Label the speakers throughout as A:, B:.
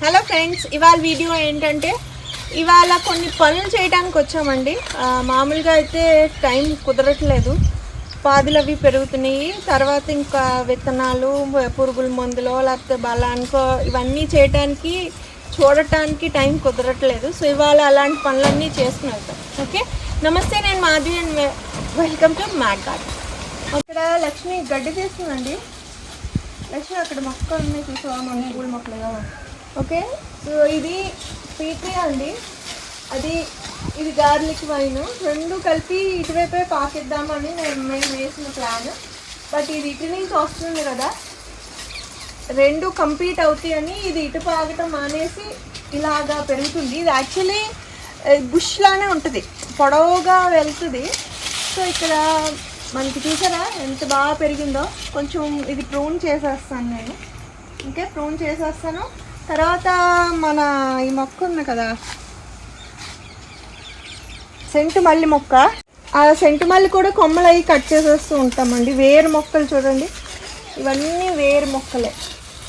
A: Hello friends ఇవాళ video ఏంటంటే ఇవాళ కొన్ని పనులు చేయడానికి వచ్చామండి. మామూలుగా అయితే టైం కుదరట్లేదు. పాదులు అవి పెరుగుతున్నాయి. తర్వాత ఇంకా విత్తనాలు పురుగుల మందులు లేకపోతే బలానికో ఇవన్నీ చేయటానికి చూడటానికి టైం కుదరట్లేదు. సో ఇవాళ అలాంటి పనులన్నీ చేసుకుని వెళ్తాం. ఓకే? నమస్తే నేను Madhavi and welcome to mat garden అక్కడ లక్ష్మి గడ్డి తీస్తుందండి. లక్ష్మి అక్కడ మొక్కలు ఉన్నాయి. చూసావా? మన మొక్కలుగా ఓకే? సో ఇది పీటీ అండి. అది ఇది గార్లిక్ వైన్. రెండు కలిపి ఇటువైపే పాకిద్దామని నేను మేము వేసిన ప్లాన్. బట్ ఇది ఇటు నుంచి వస్తుంది కదా. రెండు కంప్లీట్ అవుతాయని ఇది ఇటు పాగటం మానేసి ఇలాగా పెరుగుతుంది. ఇది యాక్చువల్లీ బుష్ లానే ఉంటుంది. పొడవుగా వెళ్తుంది. సో ఇక్కడ మనకి చూసారా ఎంత బాగా పెరిగిందో. కొంచెం ఇది ప్రూన్ చేసేస్తాను నేను. ఓకే ప్రూన్ చేసేస్తాను. తర్వాత మన ఈ మొక్క ఉంది కదా. సెంటు మల్లి మొక్క. ఆ సెంటు మల్లి కూడా కొమ్మలు అవి కట్ చేసేస్తూ ఉంటామండి. వేరు మొక్కలు చూడండి. ఇవన్నీ వేరు మొక్కలే.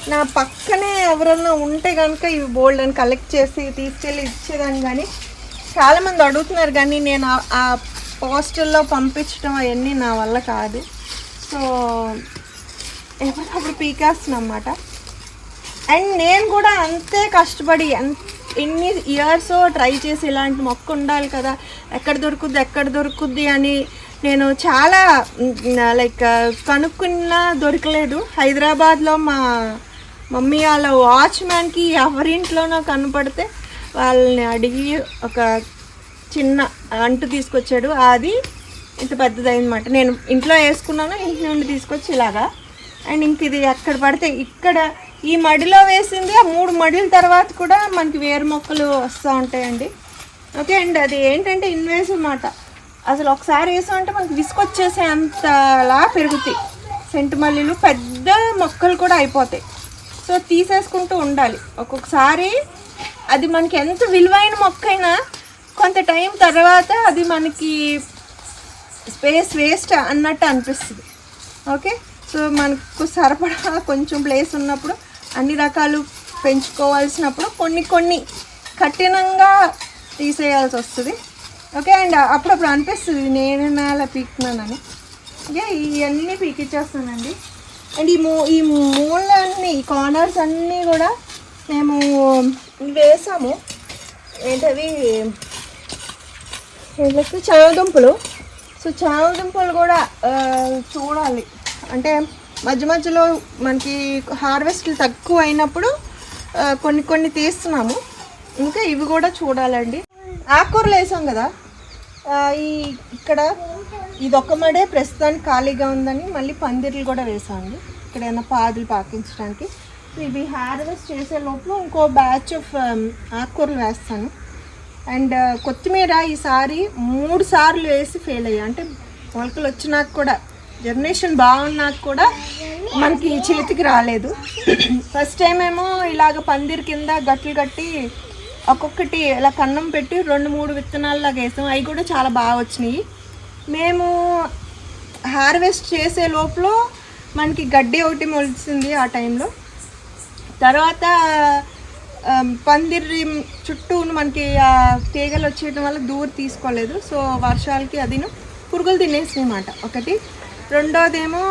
A: నా పక్కనే ఎవరన్నా ఉంటే కనుక ఇవి బోల్డ్ అని కలెక్ట్ చేసి తీసుకెళ్ళి ఇచ్చేదాన్ని కానీ చాలామంది అడుగుతున్నారు కానీ నేను ఆ- పోస్టల్లో పంపించడం అవన్నీ నా వల్ల కాదు. సో ఎప్పటికప్పుడు పీకేస్తున్నాను అన్నమాట అండ్ నేను కూడా అంతే కష్టపడి ఎన్ని ఇయర్స్ ట్రై చేసి ఇలాంటి మొక్క ఉండాలి కదా. ఎక్కడ దొరుకుద్ది ఎక్కడ దొరుకుద్ది అని నేను చాలా లైక్ కనుక్కున్నా దొరకలేదు. హైదరాబాద్లో మా మమ్మీ వాళ్ళ వాచ్మ్యాన్కి ఎవరింట్లోనో కనపడితే వాళ్ళని అడిగి ఒక చిన్న అంటు తీసుకొచ్చాడు. అది ఇంత పెద్దదైందన్నమాట. నేను ఇంట్లో వేసుకున్నాను ఇంటి నుండి తీసుకొచ్చి ఇలాగా. అండ్ ఇంక ఇది ఎక్కడ పడితే ఇక్కడ ఈ మడిలో వేసింది ఆ మూడు మడిల తర్వాత కూడా మనకి వేరు మొక్కలు వస్తూ ఉంటాయండి. ఓకే అండి అది ఏంటంటే ఇన్వేస్ అనమాట అసలు ఒకసారి వేసామంటే మనకి విసుకొచ్చేసే అంతలా పెరుగుతాయి. సెంటు మల్లీలు పెద్ద మొక్కలు కూడా అయిపోతాయి. సో తీసేసుకుంటూ ఉండాలి. ఒక్కొక్కసారి అది మనకి ఎంత విలువైన మొక్క అయినా కొంత టైం తర్వాత అది మనకి స్పేస్ వేస్ట్ అన్నట్టు అనిపిస్తుంది. ఓకే సో మనకు సరిపడా కొంచెం ప్లేస్ ఉన్నప్పుడు అన్ని రకాలు పెంచుకోవాల్సినప్పుడు కొన్ని కొన్ని కఠినంగా తీసేయాల్సి వస్తుంది. ఓకే అండ్ అప్పుడప్పుడు అనిపిస్తుంది నేను అలా పీకుతున్నానని. ఓకే ఇవన్నీ పీకిచ్చేస్తానండి. అండ్ ఈ మూ ఈ మూలన్నీ ఈ కార్నర్స్ అన్నీ కూడా మేము వేసాము. ఏంటవి? వీళ్ళకి చామదుంపలు సో చామదుంపలు కూడా చూడాలి. అంటే మధ్య మధ్యలో మనకి హార్వెస్ట్లు తక్కువ అయినప్పుడు కొన్ని కొన్ని తీస్తున్నాము. ఇంకా ఇవి కూడా చూడాలండి. ఆకుకూరలు వేసాం కదా. ఈ ఇక్కడ ఇది ఒక మడే ప్రస్తుతానికి ఖాళీగా ఉందని మళ్ళీ పందిర్లు కూడా వేసామండి. ఇక్కడ ఏమైనా పాదులు పాకించడానికి. ఇవి హార్వెస్ట్ చేసే లోపల ఇంకో బ్యాచ్ ఆఫ్ ఆకుకూరలు వేస్తాను. అండ్ కొత్తిమీర ఈసారి మూడు సార్లు వేసి ఫెయిల్ అయ్యా. అంటే మొలకలు వచ్చినాక కూడా జర్నేషన్ బాగున్నాక కూడా మనకి చేతికి రాలేదు. ఫస్ట్ టైం ఏమో ఇలాగ పందిరి కింద గట్లు కట్టి ఒక్కొక్కటి ఇలా కన్నం పెట్టి రెండు మూడు విత్తనాలలాగా వేసాం. అవి కూడా చాలా బాగా వచ్చినాయి. మేము హార్వెస్ట్ చేసే లోపల మనకి గడ్డి ఒకటి మొలిచింది ఆ టైంలో తర్వాత పందిరి చుట్టూ మనకి ఆ తీగలు వచ్చేయడం వల్ల దూరం తీసుకోలేదు. సో వర్షాలకి అదిను పురుగులు తినేసినాయి అన్నమాట ఒకటి రెండోదేమో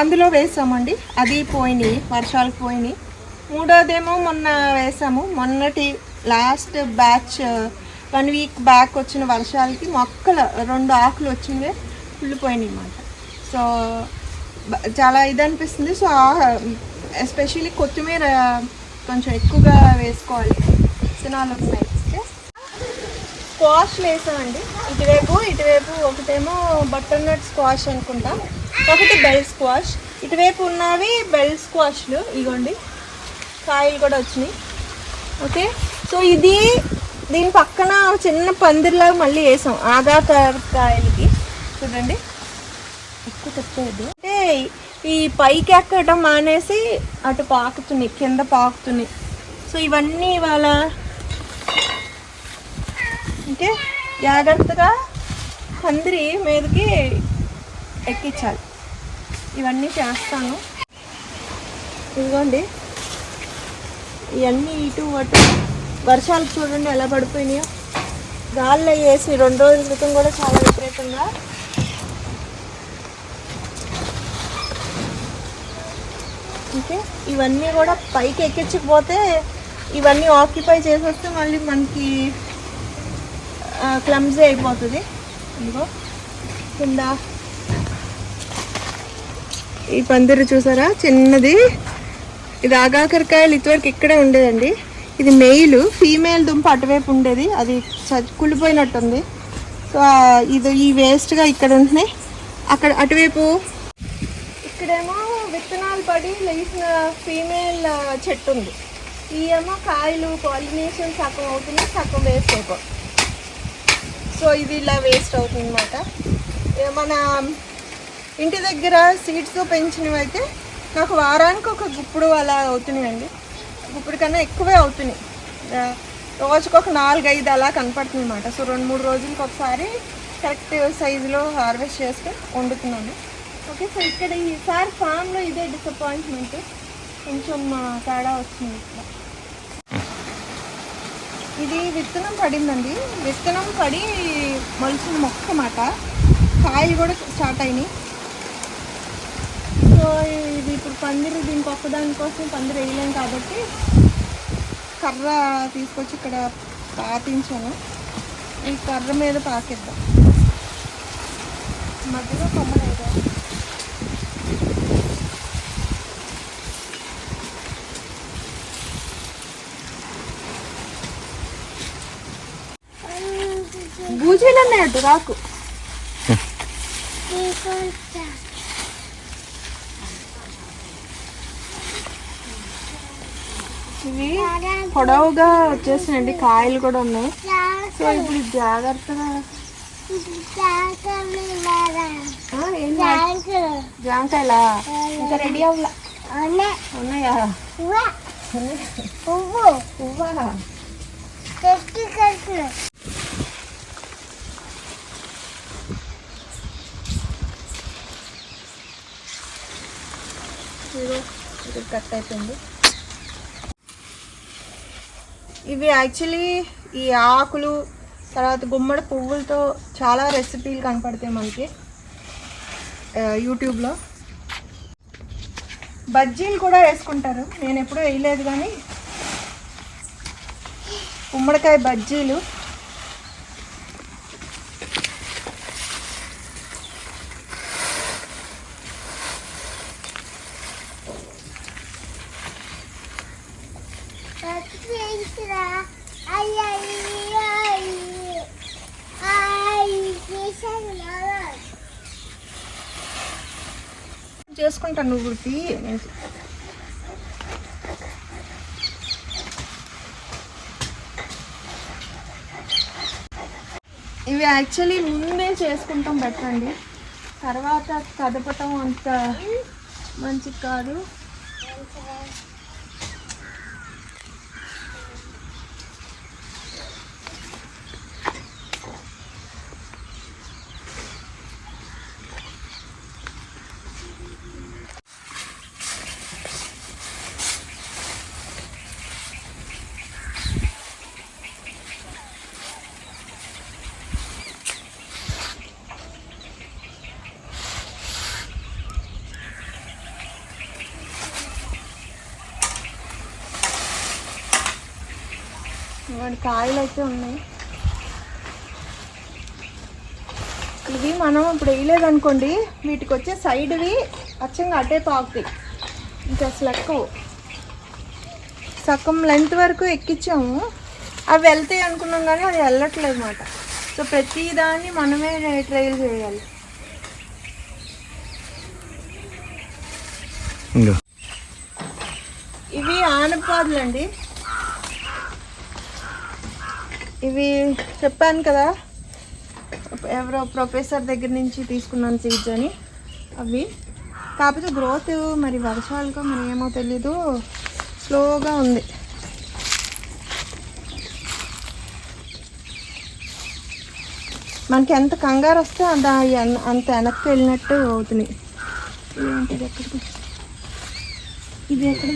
A: అందులో వేసామండి. అది పోయినాయి వర్షాలకు పోయినాయి మూడోదేమో మొన్న వేసాము. మొన్నటి last batch one week back వచ్చిన వర్షాలకి మొక్కలు రెండు ఆకులు వచ్చినవే కుళ్ళిపోయినాయి అన్నమాట. సో చాలా ఇది అనిపిస్తుంది. సో ఎస్పెషల్లీ కొత్తిమీర కొంచెం ఎక్కువగా వేసుకోవాలి. విత్తనాలు ఉన్నాయి స్క్వాష్లు స్క్వాష్ వేసామండి. ఇటువైపు ఇటువైపు ఒకటేమో బటర్ నట్ స్క్వాష్ అనుకుంటా. ఒకటి బెల్ స్క్వాష్ ఇటువైపు ఉన్నవి బెల్ స్క్వాష్లు ఇగోండి. కాయలు కూడా వచ్చినాయి. ఓకే? సో ఇది దీని పక్కన చిన్న పందిరిలాగా మళ్ళీ వేసాం. ఆగా కాయలకి. చూడండి. ఎక్కువ తెచ్చేది అంటే ఈ పైకి ఎక్కడం మానేసి అటు పాకుతున్నాయి. కింద పాకుతున్నాయి. సో ఇవన్నీ ఇవాళ అంటే జాగ్రత్తగా పందిరి మీదకి ఎక్కించాలి. ఇవన్నీ చేస్తాను. ఇదిగోండి. ఇవన్నీ ఇటు అటు వర్షాలు చూడండి ఎలా పడిపోయినాయో. గాల్లో వేసి రెండు రోజుల క్రితం కూడా చాలా విపరీతంగా ఓకే. ఇవన్నీ కూడా పైకి ఎక్కించకపోతే ఇవన్నీ ఆక్యుపై చేసేస్తే మళ్ళీ మనకి క్లమ్జీ అయిపోతుంది. ఇదిగో కింద. ఈ పందిరి చూసారా? చిన్నది. ఇది ఆగాకరకాయలు ఇటువరకు ఇక్కడే ఉండేదండి. ఇది మెయిల్ ఫీమేల్ దుంప అటువైపు ఉండేది. అది కుళ్ళిపోయినట్టుంది. సో ఇది ఈ వేస్ట్గా ఇక్కడ ఉంటున్నాయి. అక్కడ అటువైపు ఇక్కడేమో విత్తనాలు పడి లేచిన ఫీమేల్ చెట్టు ఉంది. ఈ ఏమో కాయలు పాలినేషన్ సగం అవుతున్నాయి సగం వేస్ట్ అయిపోతుంది. సో ఇది ఇలా వేస్ట్ అవుతుంది అనమాట మన ఇంటి దగ్గర సీడ్స్ పెంచినవి అయితే నాకు వారానికి ఒక గుప్పుడు అలా అవుతున్నాయండి. గుప్పుడు కన్నా ఎక్కువే అవుతున్నాయి. రోజుకు ఒక నాలుగైదు అలా కనపడుతుంది అనమాట సో రెండు మూడు రోజులకి ఒకసారి కరెక్ట్ సైజులో హార్వెస్ట్ చేస్తే వండుతున్నాను. ఓకే సో ఇక్కడ ఈసారి ఫామ్లో ఇదే డిసప్పాయింట్మెంట్ కొంచెం తేడా వచ్చింది. ఇక్కడ ఇది విత్తనం పడిందండి. విత్తనం పడి మొలిచిన మొక్క మాట కాయలు కూడా స్టార్ట్ అయినాయి. సో ఇది ఇప్పుడు పందిరి దీనికి ఒక్కదానికోసం పందిరి వేయలేం కాబట్టి కర్ర తీసుకొచ్చి ఇక్కడ పాతించాను. ఈ కర్ర మీద పాకిద్దాం. మధ్యలో కొమ్మ లేదా బూజీలు ఉన్నాయి అటు రాకు. ఇవి పొడవుగా వచ్చేసినాయండి కాయలు కూడా ఉన్నాయి. సో ఇప్పుడు జాగ్రత్తగా జామకాయలా? ఇంకా రెడీ అవ్వలా? ఉన్నాయా? పువ్వా ఇదిగో, ఇక్కడ కట్ అయిపోయింది. ఇవి యాక్చువల్లీ ఈ ఆకులు తర్వాత గుమ్మడి పువ్వులతో చాలా రెసిపీలు కనపడతాయి మనకి యూట్యూబ్లో బజ్జీలు కూడా వేసుకుంటారు. నేను ఎప్పుడూ వేయలేదు కానీ గుమ్మడికాయ బజ్జీలు చేసుకుంటాను నువ్వు తీ. ఇవి యాక్చువల్లీ ముందే చేసుకుంటాం పెట్టండి తర్వాత కదపటం అంత మంచిది కాదు. వాడి కాయలు అయితే ఉన్నాయి. ఇవి మనం ఇప్పుడు వేయలేదు అనుకోండి వీటికి వచ్చే సైడ్వి అచ్చంగా అటే పాకుతాయి ఇంకా అసలు ఎక్కువ. సగం లెంత్ వరకు ఎక్కించాము అవి వెళ్తాయి అనుకున్నాం కానీ అది వెళ్ళట్లేదు అనమాట సో ప్రతి దాన్ని మనమే ట్రైల్ చేయాలి. ఇవి ఆనపాదులు అండి ఇవి చెప్పాను కదా. ఎవరో ప్రొఫెసర్ దగ్గర నుంచి తీసుకున్నాను సీడ్స్ అని. అవి. కాకపోతే గ్రోత్ మరి వర్షాలుగా మరి ఏమో తెలీదు. స్లోగా ఉంది. మనకి ఎంత కంగారు వస్తే అంత అంత వెనక్కి వెళ్ళినట్టు అవుతున్నాయి ఇది ఎక్కడ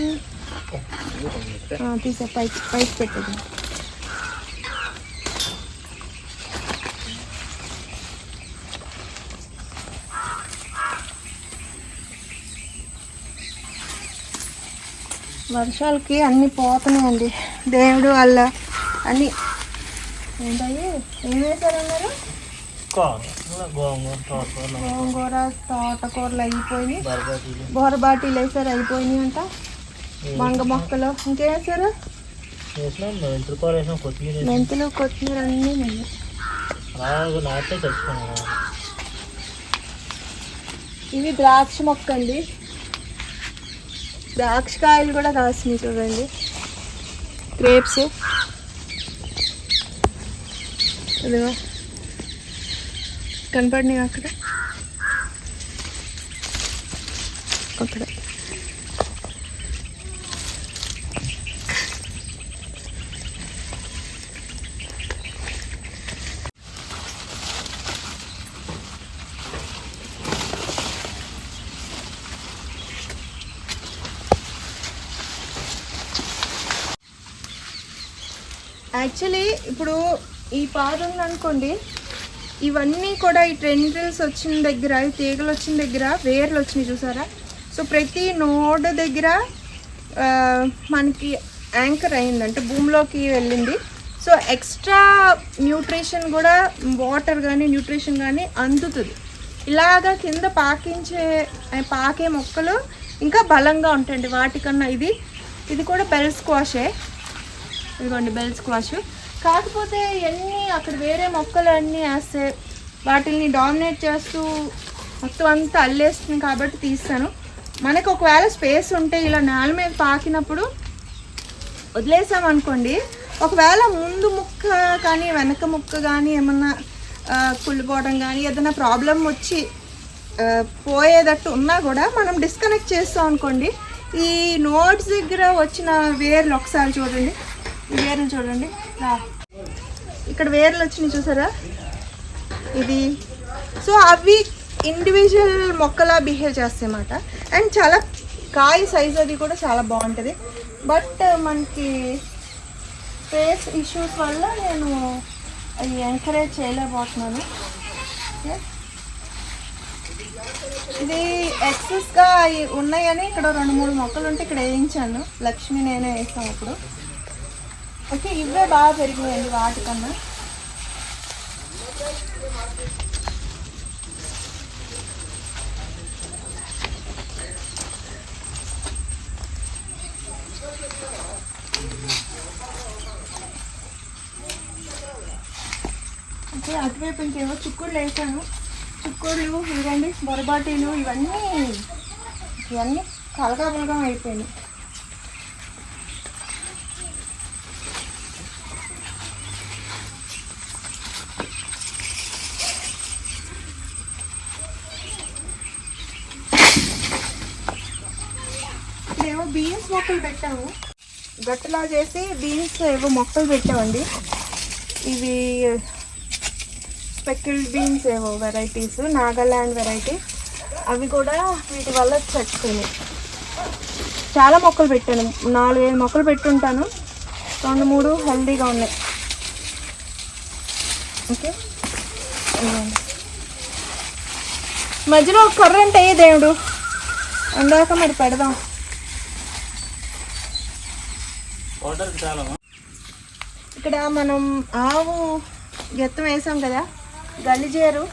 A: తీసే పైకి పైకి పెట్టేది వర్షాలకి అన్నీ పోతున్నాయండి. దేవుడు వల్ల అన్నీ ఏంటయ్యి? ఏం వేశారన్నారు
B: గోంగూర
A: తోటకూరలు అయిపోయినాయి.
B: బోర
A: బాటీలు వేసారు అయిపోయినాయి అంట. మంగ మొక్కలు. ఇంకేం వేసారు
B: మెంతులు కొత్తిమీర
A: అన్నీ ఇవి ద్రాక్ష మొక్క అండి. ద్రాక్ష కాయలు కూడా కాసినాయి చూడండి గ్రేప్స్ ఇదిగో కనపడినాయి అక్కడ? అక్కడ. యాక్చువల్లీ ఇప్పుడు ఈ పాదు ఉందనుకోండి ఇవన్నీ కూడా ఈ ట్రెండిల్స్ వచ్చిన దగ్గర ఈ తీగలు వచ్చిన దగ్గర వేర్లు వచ్చినాయి చూసారా? సో ప్రతి నోడ్ దగ్గర మనకి యాంకర్ అయిందంటే భూమిలోకి వెళ్ళింది. సో ఎక్స్ట్రా న్యూట్రిషన్ కూడా వాటర్ కానీ న్యూట్రిషన్ కానీ అందుతుంది. ఇలాగా కింద పాకించే పాకే మొక్కలు ఇంకా బలంగా ఉంటాయండి. వాటికన్నా ఇది ఇది కూడా బెల్ స్క్వాషే ఇదిగోండి బెల్ స్క్వాష్. కాకపోతే ఎన్ని అక్కడ వేరే మొక్కలు అన్నీ వేస్తే వాటిని డామినేట్ చేస్తూ మొత్తం అంతా అల్లేస్తుంది కాబట్టి తీస్తాను. మనకు ఒకవేళ స్పేస్ ఉంటే ఇలా నేల మీద పాకినప్పుడు వదిలేసాం అనుకోండి ఒకవేళ ముందు ముక్క కానీ వెనక ముక్క కానీ ఏమన్నా కుళ్ళిపోవడం కానీ ఏదైనా ప్రాబ్లం వచ్చి పోయేటట్టు ఉన్నా కూడా మనం డిస్కనెక్ట్ చేస్తాం అనుకోండి ఈ నోట్స్ దగ్గర వచ్చిన వేర్లు ఒకసారి చూడండి. ఈ వేర్లు చూడండి. ఇక్కడ వేర్లు వచ్చినాయి చూసారా? ఇది. సో అవి ఇండివిజువల్ మొక్కలా బిహేవ్ చేస్తాయి అన్నమాట అండ్ చాలా కాయ సైజ్ అది కూడా చాలా బాగుంటుంది. బట్ uh, మనకి ఫేస్ ఇష్యూస్ వల్ల నేను అవి ఎంకరేజ్ చేయలేకపోతున్నాను. ఇది ఎక్సెస్గా ఉన్నాయని ఇక్కడ రెండు మూడు మొక్కలు ఉంటే ఇక్కడ వేయించాను. లక్ష్మి నేనే వేస్తాం అప్పుడు ఓకే ఇవే బాగా పెరిగినాయండి వాటికన్నా. ఓకే అటువైపు ఇంకేమో చిక్కుళ్ళు వేసాను. చిక్కుళ్ళు ఇవ్వండి బొరబాటీలు ఇవన్నీ ఇవన్నీ కలగాబులగా అయిపోయినాయి ఇదేమో బీన్స్ మొక్కలు పెట్టాము. గట్టులా చేసి బీన్స్ ఏవో మొక్కలు పెట్టామండి. ఇవి స్పెక్కిల్డ్ బీన్స్ ఏవో వెరైటీస్ నాగాల్యాండ్ వెరైటీ అవి కూడా వీటి వల్ల చచ్చిపోయినాయి. చాలా మొక్కలు పెట్టాను. నాలుగైదు మొక్కలు పెట్టుంటాను. రెండు మూడు హెల్దీగా ఉన్నాయి. ఓకే? మధ్యలో ఒక కర్రెంట్ అయ్యే దేవుడు? అందాక మరి పెడదాం.
B: చాలా
A: ఇక్కడ మనం ఆవు గెత్తం వేసాం కదా గలిజేరు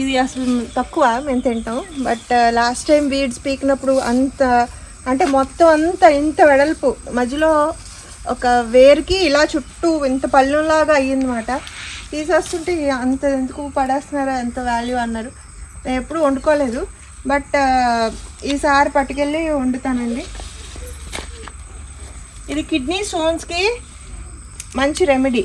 A: ఇది అసలు తక్కువ మేము తింటాం బట్ లాస్ట్ టైం వీడ్స్ పీకినప్పుడు అంత అంటే మొత్తం అంతా ఇంత వెడల్పు. మధ్యలో ఒక వేరుకి ఇలా చుట్టూ ఇంత పళ్ళులాగా అయ్యిందన్నమాట. తీసేస్తుంటే అంత ఎందుకు పడేస్తున్నారు ఎంత వాల్యూ అన్నారు. నేను ఎప్పుడు వండుకోలేదు బట్ ఈసారి పట్టుకెళ్ళి వండుతానండి. ఇది కిడ్నీ స్టోన్స్కి మంచి రెమెడీ.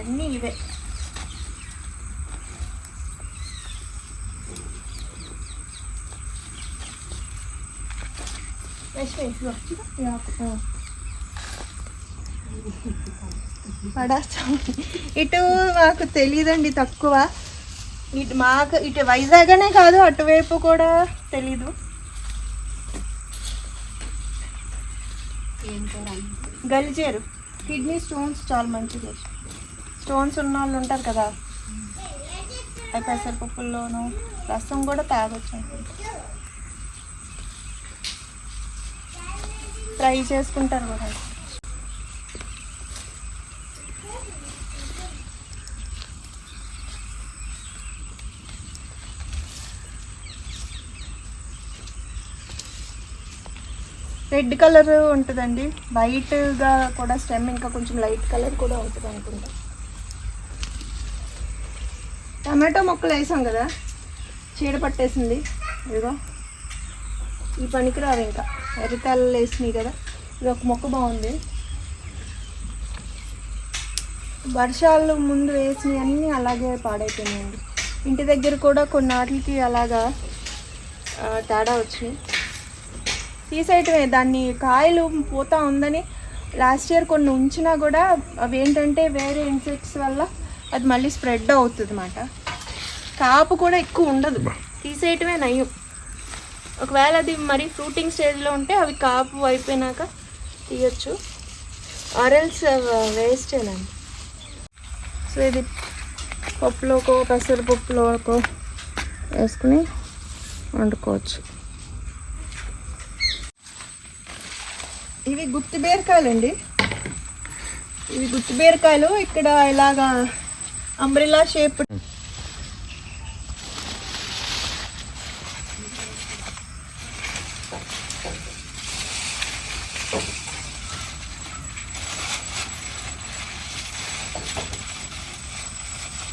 A: అన్నీ ఇవే. పడాస్తాం ఇటు మాకు తెలియదండి తక్కువ. ఇటు మాకు ఇటు వైజాగ్ అనే కాదు అటువైపు కూడా తెలీదు. గలిచేరు కిడ్నీ స్టోన్స్ చాలా మంచిది. స్టోన్స్ ఉన్న వాళ్ళు ఉంటారు కదా. అవి పెసరపప్పుల్లోను రసం కూడా తాగొచ్చు అనుకుంటా. ఫ్రై చేసుకుంటారు కూడా. రెడ్ కలర్ ఉంటుందండి. వైట్గా కూడా స్టెమ్ ఇంకా కొంచెం లైట్ కలర్ కూడా ఉంటుంది అనుకుంటా. టమాటో మొక్కలు వేసాం కదా చీడ పట్టేసింది. ఇదిగో ఈ పనికి రావు ఇంకా. ఎర్రతాళ్ళు వేసినాయి కదా ఇది ఒక మొక్క బాగుంది. వర్షాలు ముందు వేసినవి అన్నీ అలాగే పాడైపోయినాయండి. ఇంటి దగ్గర కూడా కొన్ని వాటికి అలాగా తేడా వచ్చినాయి. తీసేయటమే దాన్ని కాయలు పోతా ఉందని లాస్ట్ ఇయర్ కొన్ని ఉంచినా కూడా అవి ఏంటంటే వేరే ఇన్సెక్ట్స్ వల్ల అది మళ్ళీ స్ప్రెడ్ అవుతుంది అన్నమాట కాపు కూడా ఎక్కువ ఉండదు. తీసేయటమే నయం. ఒకవేళ అది మరీ ఫ్రూటింగ్ స్టేజ్లో ఉంటే అవి కాపు అయిపోయినాక తీయచ్చు. ఆరెల్స్ వేస్టేనండి సో ఇది పప్పులోకో పెసరపప్పులోకో వేసుకుని వండుకోవచ్చు. ఇవి గుత్తి బీరకాయలు అండి ఇవి గుత్తి బీరకాయలు ఇక్కడ ఇలాగా అంబ్రిలా షేప్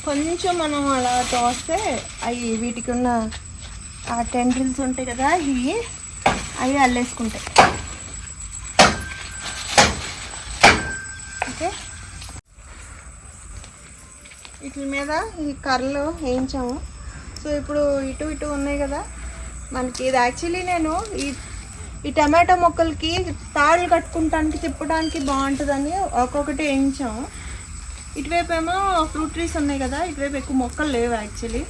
A: కొంచెం మనం అలా తోస్తే అవి వీటికి ఉన్న ఆ టెండ్రిల్స్ ఉంటాయి కదా ఇవి అవి అల్లేసుకుంటాయి ఓకే వీటి మీద ఈ కర్రలు వేయించాము. సో ఇప్పుడు ఇటు ఇటు ఉన్నాయి కదా. మనకి ఇది యాక్చువల్లీ నేను ఈ ఈ టమాటో మొక్కలకి తాళ్ళు కట్టుకుంటానికి తిప్పడానికి బాగుంటుందని ఒక్కొక్కటి వేయించాము. ఇటువైపు ఏమో ఫ్రూట్ ట్రీస్ ఉన్నాయి కదా. ఇటువైపు ఎక్కువ మొక్కలు లేవు యాక్చువల్లీ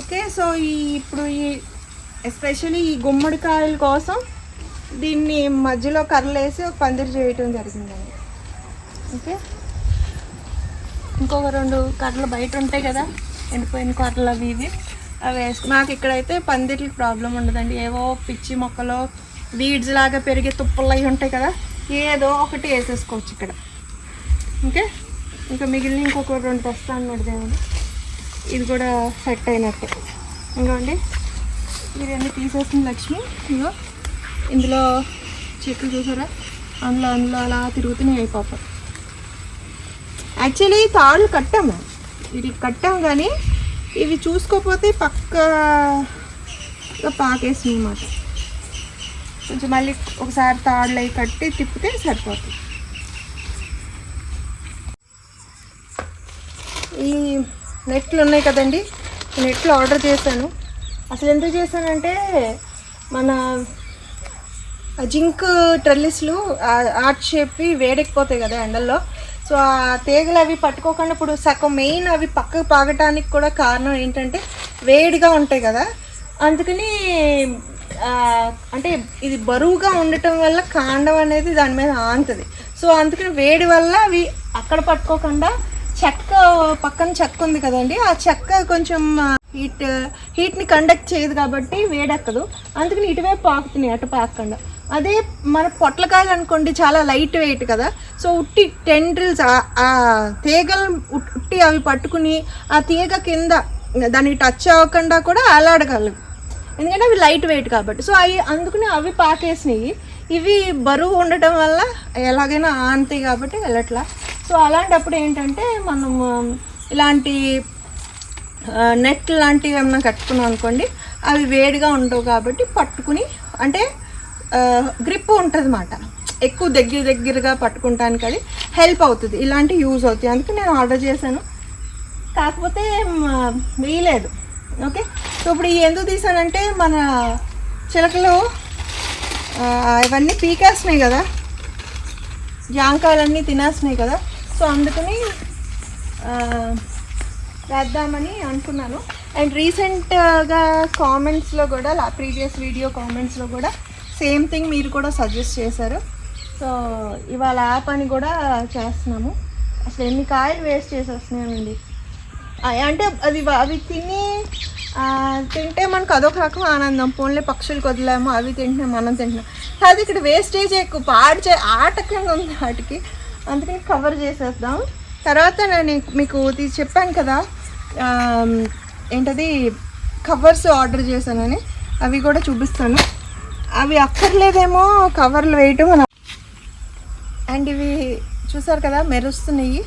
A: ఓకే సో ఈ ఇప్పుడు ఈ ఎస్పెషల్లీ ఈ గుమ్మడికాయల కోసం దీన్ని మధ్యలో కర్రలేసి ఒక పందిరి చేయటం జరిగిందండి. ఓకే? ఇంకొక రెండు కర్రలు బయట ఉంటాయి కదా ఎండిపోయిన కర్రలు అవి ఇవి. అవి వేసుకు నాకు ఇక్కడైతే పందిరికి ప్రాబ్లం ఉండదండి. ఏవో పిచ్చి మొక్కలు వీడ్స్ లాగా పెరిగే తుప్పలు అవి ఉంటాయి కదా ఏదో ఒకటి వేసేసుకోవచ్చు ఇక్కడ. ఓకే? ఇంకా మిగిలిన ఇంకొక రెండు తెస్తాను అన్నది ఇది కూడా సెట్ అయినట్టే. ఇంకోండి ఇది అన్నీ తీసేస్తుంది లక్ష్మి. ఇగో ఇందులో చెట్లు చూసారా? అందులో అందులో అలా తిరుగుతూనే అయిపోతాయి యాక్చువల్లీ తాళ్ళు కట్టాము. ఇవి కట్టాం కానీ ఇవి చూసుకోకపోతే పక్కగా పాకేసింది అనమాట కొంచెం మళ్ళీ ఒకసారి తాళ్ళు అవి కట్టి తిప్పితే సరిపోతుంది. ఈ నెట్లు ఉన్నాయి కదండి నెట్లు ఆర్డర్ చేశాను. అసలు ఎందుకు చేశానంటే మన జింక్ ట్రెల్లిస్లు ఆర్ట్ షేప్ వేడెక్కిపోతాయి కదా ఎండల్లో. సో ఆ తీగలు అవి పట్టుకోకుండా ఇప్పుడు సగం మెయిన్ అవి పక్కకు పాగటానికి కూడా కారణం ఏంటంటే వేడిగా ఉంటాయి కదా. అందుకని అంటే ఇది బరువుగా ఉండటం వల్ల కాండం అనేది దాని మీద ఆంతది. సో అందుకని వేడి వల్ల అవి అక్కడ పట్టుకోకుండా చెక్క పక్కన చెక్క ఉంది కదండి ఆ చెక్క కొంచెం హీట్ హీట్ని కండక్ట్ చేయదు కాబట్టి వేడెక్కదు. అందుకని ఇటువైపు పాకుతున్నాయి అటు పాకకుండా. అదే మన పొట్లకాయలు అనుకోండి చాలా లైట్ వెయిట్ కదా. సో ఉట్టి టెండ్రిల్స్ ఆ తీగలు ఉట్టి అవి పట్టుకుని ఆ తీగ కింద దానికి టచ్ అవ్వకుండా కూడా అలాడగలవు ఎందుకంటే అవి లైట్ వెయిట్ కాబట్టి. సో అవి అందుకని అవి పాకేసినాయి. ఇవి బరువు ఉండటం వల్ల ఎలాగైనా ఆంతాయి కాబట్టి వెళ్ళట్లా. సో అలాంటప్పుడు ఏంటంటే మనం ఇలాంటి నెట్ లాంటివి ఏమైనా కట్టుకున్నాం అనుకోండి అవి వేడిగా ఉండవు కాబట్టి పట్టుకుని అంటే గ్రిప్ ఉంటుంది అన్నమాట ఎక్కువ దగ్గర దగ్గరగా పట్టుకుంటానికి అది హెల్ప్ అవుతుంది. ఇలాంటి యూజ్ అవుతాయి. అందుకే నేను ఆర్డర్ చేశాను. కాకపోతే వీలేదు. ఓకే? సో ఇప్పుడు ఈ ఎందుకు తీసానంటే మన చిలకలు ఇవన్నీ పీకేస్తున్నాయి కదా. జాంకాయలన్నీ తినేస్తున్నాయి కదా. సో అందుకని వేద్దామని అనుకున్నాను. అండ్ రీసెంట్గా కామెంట్స్లో కూడా ప్రీవియస్ వీడియో కామెంట్స్లో కూడా సేమ్ థింగ్ మీరు కూడా సజెస్ట్ చేశారు. సో ఇవాళ ఆ పని కూడా చేస్తున్నాము. అసలు ఎన్ని కాయలు వేస్ట్ చేసేస్తున్నామండి అంటే అది అవి తిని తింటే మనకు అదొక రకం ఆనందం. పోన్లే పక్షులు వదిలేము అవి తింటున్నాం మనం తింటున్నాం. అది ఇక్కడ వేస్టేజ్ ఎక్కువ పాడు చే ఆటకంగా ఉంది వాటికి. అందుకని కవర్ చేసేద్దాం. తర్వాత నేను మీకు ఇది చెప్పాను కదా ఏంటది కవర్స్ ఆర్డర్ చేశానని. అవి కూడా చూపిస్తాను. అవి అక్కర్లేదేమో కవర్లు వేయటం మనం అండ్ ఇవి చూసారు కదా మెరుస్తున్నాయి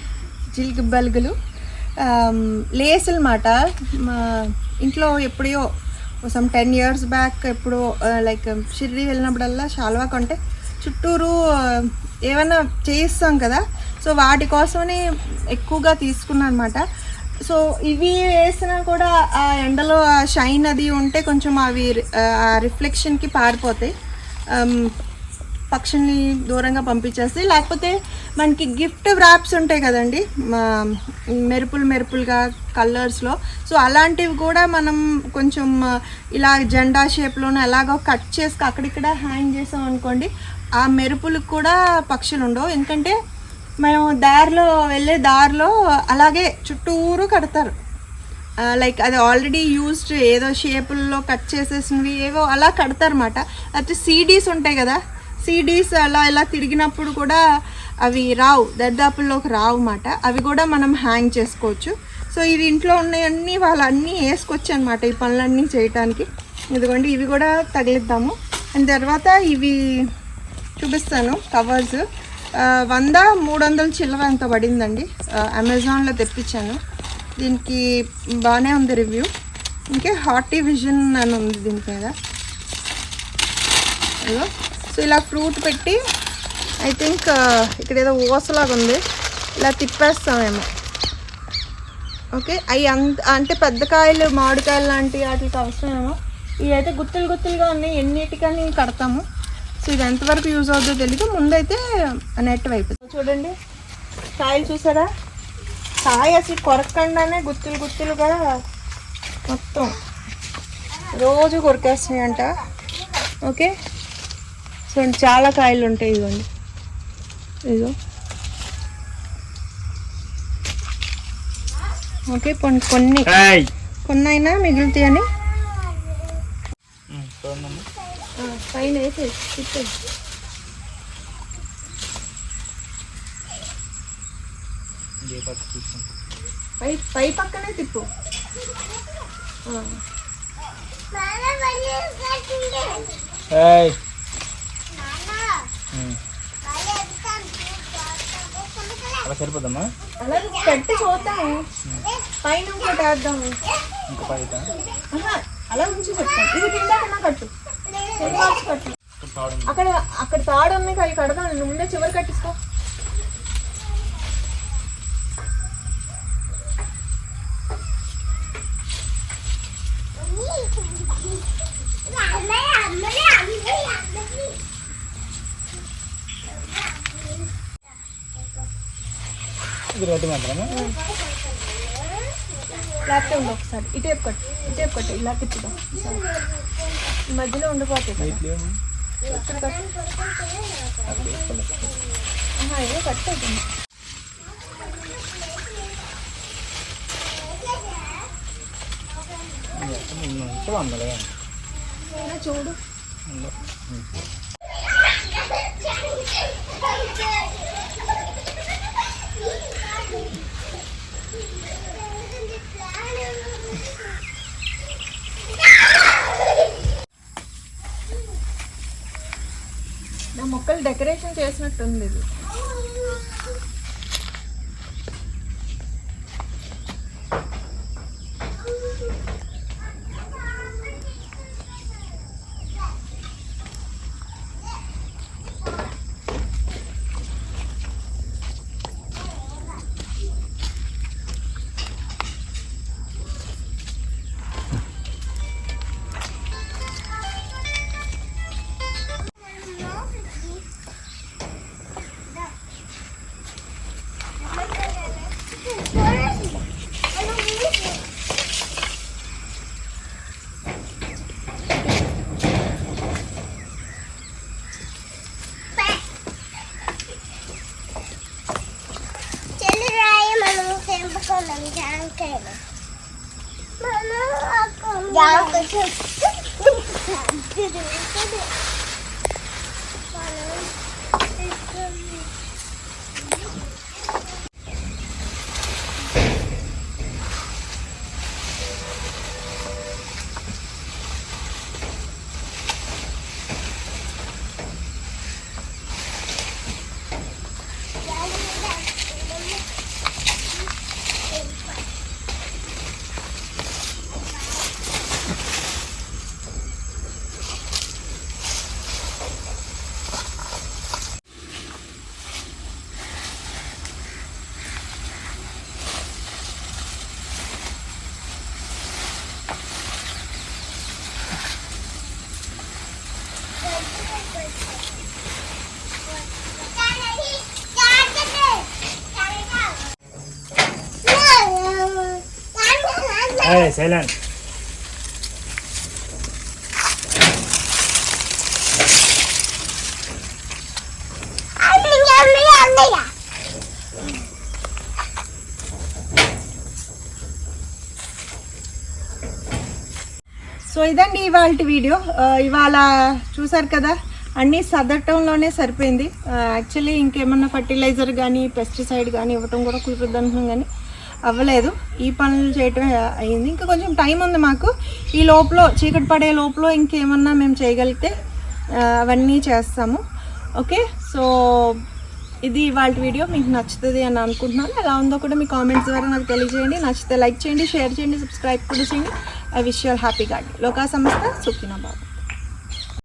A: జిల్గు బల్గులు. లేసులు మాట మా ఇంట్లో ఎప్పుడో సమ్ టెన్ ఇయర్స్ బ్యాక్ ఎప్పుడో లైక్ షిర్డీ వెళ్ళినప్పుడల్లా షాల్వా కొంటే చుట్టూరు ఏమైనా చేయిస్తాం కదా. సో వాటి కోసమని ఎక్కువగా తీసుకున్నాను అనమాట సో ఇవి వేసినా కూడా ఆ ఎండలో ఆ షైన్ అది ఉంటే కొంచెం అవి ఆ రిఫ్లెక్షన్కి పారిపోతాయి. పక్షుల్ని దూరంగా పంపించేస్తే లేకపోతే మనకి గిఫ్ట్ వ్రాప్స్ ఉంటాయి కదండి. మెరుపులు మెరుపులుగా కలర్స్లో సో అలాంటివి కూడా మనం కొంచెం ఇలా జెండా షేప్లోనూ ఎలాగో కట్ చేసి అక్కడిక్కడ హ్యాంగ్ చేసాం అనుకోండి ఆ మెరుపులకు కూడా పక్షులు ఉండవు. ఎందుకంటే మేము దారిలో వెళ్ళే దారిలో అలాగే చుట్టూరు కడతారు. లైక్ అది ఆల్రెడీ యూస్డ్ ఏదో షేపుల్లో కట్ చేసేసినవి ఏవో అలా కడతారన్నమాట. అయితే సీడీస్ ఉంటాయి కదా. సీడీస్ అలా ఇలా తిరిగినప్పుడు కూడా అవి రావు. దర్దాపుల్లోకి రావు అన్నమాట అవి కూడా మనం హ్యాంగ్ చేసుకోవచ్చు. సో ఇవి ఇంట్లో ఉన్నాయన్నీ వాళ్ళన్నీ వేసుకొచ్చు అనమాట ఈ పనులన్నీ చేయటానికి. ఇదిగోండి ఇవి కూడా తగిలిద్దాము. అండ్ తర్వాత ఇవి చూపిస్తాను కవర్స్ వంద మూడు వందల చిల్లర ఎంత పడిందండి. అమెజాన్లో తెప్పించాను. దీనికి బాగానే ఉంది రివ్యూ. ఇంకే హార్టీ విజన్ అని ఉంది దీని మీద. సో ఇలా ఫ్రూట్ పెట్టి ఐ థింక్ ఇక్కడ ఏదో ఓసలాగా ఉంది. ఇలా తిప్పేస్తామేమో. ఓకే. అవి అంత అంటే పెద్ద కాయలు మామిడికాయలు లాంటి వాటికి అవసరమేమో. ఇవి అయితే గుత్తులు గుత్తులుగా ఉన్నాయి. ఎన్నిటికని కడతాము. సో ఇది ఎంతవరకు యూజ్ అవుతుందో తెలియదు ముందైతే నెట్ వైపు. చూడండి. కాయలు చూసారా? కాయ అసలు కొరకండానే గుత్తులు గుత్తులుగా మొత్తం రోజు కొరికేస్తున్నాయి అంట ఓకే? సో చాలా కాయలు ఉంటాయి ఇదిగోండి. ఇదిగో. ఓకే కొన్ని కొన్ని. కొన్ని అయినా మిగులుతాయని.
B: చూడండి.
A: పైన వేసి
B: చూసాను
A: పై పై పక్కనే తిప్పు. ఆ,
B: ఏయ్. అలా సరిపోదమ్మా
A: అలా పెట్టి చూద్దాము. పైన ఇంకోటి వేద్దాము.
B: ఇంకా పైట
A: అలా ఉంచి చెప్తాను ఇది కింద కట్టు కింద వచ్చి కట్టు
B: కావడం
A: అక్కడ అక్కడ తాడు ఉన్నాయి అవి కడదాం నువ్వు ముందే చివరి కట్టించుకో.
B: ఇది రోడ్డు మాత్రమే
A: లేకపోతే ఒకసారి. ఇటేపు కట్టు. ఇటేపు కట్టు. ఇలా తిప్పుదాం మధ్యలో ఉండిపోతాయి కదా ఇక్కడ కట్టు ఆహా, ఇదే కట్టు అవుతుంది
B: ఇంకా వందలే
A: ఇలా చూడు నా మొక్కలు డెకరేషన్ చేసినట్టుంది ఇది.
B: సైలెంట్
A: సో ఇదండి ఇవాళ వీడియో. ఇవాళ చూసారు కదా అన్నీ సదరటంలోనే సరిపోయింది. యాక్చువల్లీ ఇంకేమన్నా ఫర్టిలైజర్ కానీ పెస్టిసైడ్ కానీ ఇవ్వటం కూడా కుదరదు అంటున్నాం కానీ అవ్వలేదు. ఈ పనులు చేయటం అయింది. ఇంకా కొంచెం టైం ఉంది మాకు. ఈ లోపల చీకటి పడే లోపల ఇంకేమన్నా మేము చేయగలిగితే అవన్నీ చేస్తాము. ఓకే? సో ఇది ఇవాళ వీడియో. మీకు నచ్చుతుంది అని అనుకుంటున్నాను. ఎలా ఉందో కూడా మీ కామెంట్స్ ద్వారా నాకు తెలియజేయండి. నచ్చితే లైక్ చేయండి షేర్ చేయండి సబ్స్క్రైబ్ కూడా చేయండి. I wish your happy garden లోకా సంస్థ సుఖినా బాబు